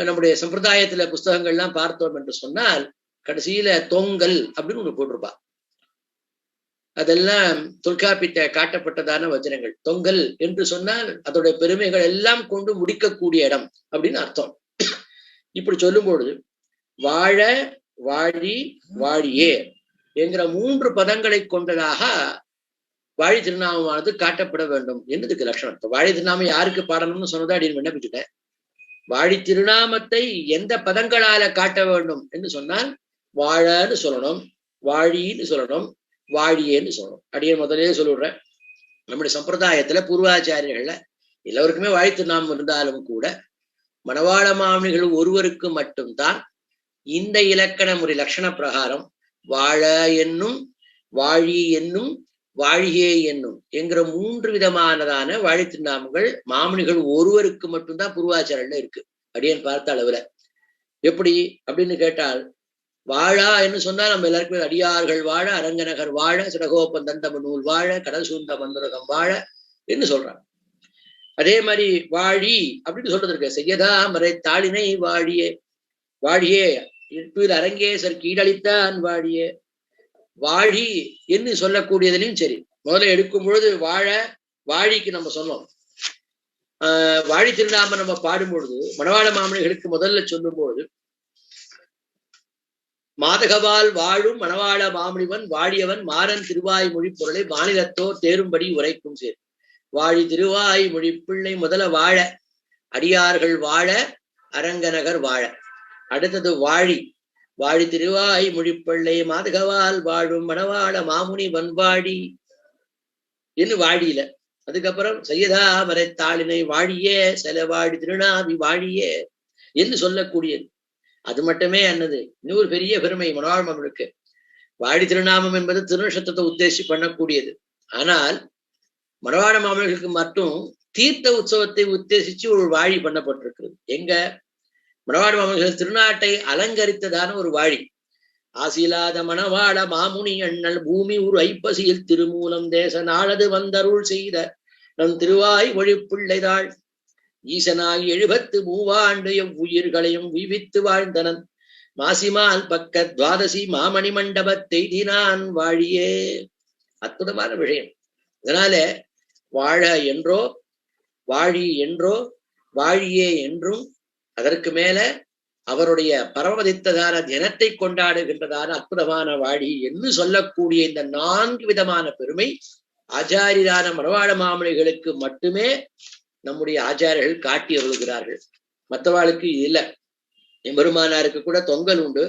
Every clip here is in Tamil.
நம்முடைய சம்பிரதாயத்துல புஸ்தகங்கள்லாம் பார்த்தோம் என்று சொன்னால் கடைசியில தொங்கல் அப்படின்னு ஒண்ணு போட்டிருப்பா. அதெல்லாம் தொல்காப்பிட்ட காட்டப்பட்டதான வச்சனங்கள் தொங்கல் என்று சொன்னால் அதோட பெருமைகள் எல்லாம் கொண்டு முடிக்கக்கூடிய இடம் அப்படின்னு அர்த்தம். இப்படி சொல்லும் பொழுது வாழ வாழி வாழியே என்கிற மூன்று பதங்களை கொண்டதாக வாழி திருநாமமானது காட்டப்பட வேண்டும். என்றதுக்கு லட்சணம்? இப்ப வாழி திருநாமம் யாருக்கு பாடணும்னு சொன்னதா அப்படின்னு விண்ணப்பிச்சுட்டேன் வாழி திருநாமத்தை எந்த பதங்களால காட்ட வேண்டும் என்று சொன்னால் வாழன்னு சொல்லணும் வாழின்னு சொல்லணும் வாழியேன்னு சொல்லணும். அடியே முதலே சொல்லிடுறேன் நம்முடைய சம்பிரதாயத்துல பூர்வாச்சாரியர்கள்ல எல்லோருக்குமே வாழி திருநாமம் இருந்தாலும் கூட மணவாள மாமணிகள் ஒருவருக்கு மட்டும்தான் இந்த இலக்கண முறை லட்சண பிரகாரம் வாழ என்னும் வாழி என்னும் வாழியே என்னும் என்கிற மூன்று விதமானதான வாழி திருநாமங்கள் மாமனிகள் ஒருவருக்கு மட்டும்தான் பூர்வாச்சாரல்ல இருக்கு. அப்படின்னு பார்த்த அளவுல. எப்படி? அப்படின்னு கேட்டால் வாழா என்று சொன்னா நம்ம எல்லாருக்குமே அடியார்கள் வாழ அரங்கநகர் வாழ சிடகோப்பன் தந்தம நூல் வாழ கடல் சூழ்ந்த மந்துரகம் வாழ என்று சொல்றாங்க. அதே மாதிரி வாழி அப்படின்னு சொல்றது இருக்கு. செய்யதா மறை தாளினை வாழியே. வாழியே இருப்பில் அரங்கேசர் கீழளித்தான் வாழியே. வாழி என்று சொல்லக்கூடியதுலையும் சரி. முதல்ல எடுக்கும் பொழுது வாழ வாழிக்கு நம்ம சொன்னோம். ஆஹ் வாழி திருநாம நம்ம பாடும் பொழுது மணவாள மாமனிகளுக்கு முதல்ல சொல்லும் பொழுது மாதகவால் வாழும் மணவாள மாமணிவன் வாழியவன் மாறன் திருவாய் மொழி பொருளை மாநிலத்தோர் தேரும்படி உரைக்கும் சேர். வாழி திருவாய் மொழி பிள்ளை முதல வாழ அடியார்கள் வாழ அரங்கநகர் வாழ. அடுத்தது வாழி. வாழி திருவாய் மொழிப்பள்ளை மாதகவால் வாழும் மணவாள மாமுனி வன்வாடி என்று வாழியில. அதுக்கப்புறம் செய்யதா மறைத்தாளினை வாழியே செலவாடி திருநாவி வாழியே என்று சொல்லக்கூடியது. அது மட்டுமே அன்னது. இன்னொரு பெரிய பெருமை மனோரமம் இருக்கு வாடி திருநாமம் என்பது திருநட்சத்திரத்தை உத்தேசி பண்ணக்கூடியது. ஆனால் மணவாள மாமன்களுக்கு மட்டும் தீர்த்த உற்சவத்தை உத்தேசிச்சு ஒரு வாழி பண்ணப்பட்டிருக்கிறது. எங்க? மணவாடு மாமன்கள் திருநாட்டை அலங்கரித்ததான ஒரு வாழி. ஆசிலாத மணவாட மாமுனி அண்ணல் பூமி ஒரு ஐப்பசியில் திருமூலம் தேச நாளது வந்தருள் செய்த நம் திருவாய் ஒழிப்பிள்ளைதாள் ஈசனாகி எழுபத்து மூவாண்டு எவ்வுயிர்களையும் விவித்து வாழ்ந்தனன். மாசிமால் பக்க துவாதசி மாமணி மண்டபத்தை தினான் வாழியே. அற்புதமான விஷயம். அதனால வாழ என்றோ வாழி என்றோ வாழியே என்றும் அதற்கு மேல அவருடைய பரமதித்ததான தினத்தை கொண்டாடுகின்றதான அற்புதமான வாழி என்று சொல்லக்கூடிய இந்த நான்கு விதமான பெருமை ஆச்சாரியரான மணவாள மாமணிகளுக்கு மட்டுமே நம்முடைய ஆச்சாரியர்கள் காட்டி அருள்கிறார்கள். மற்றவாளுக்கு இது இல்லை. எம்பெருமானாருக்கு கூட தொங்கல் உண்டு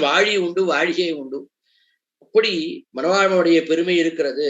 வாழி உண்டு வாழிகை உண்டு. அப்படி மணவாளனுடைய பெருமை இருக்கிறது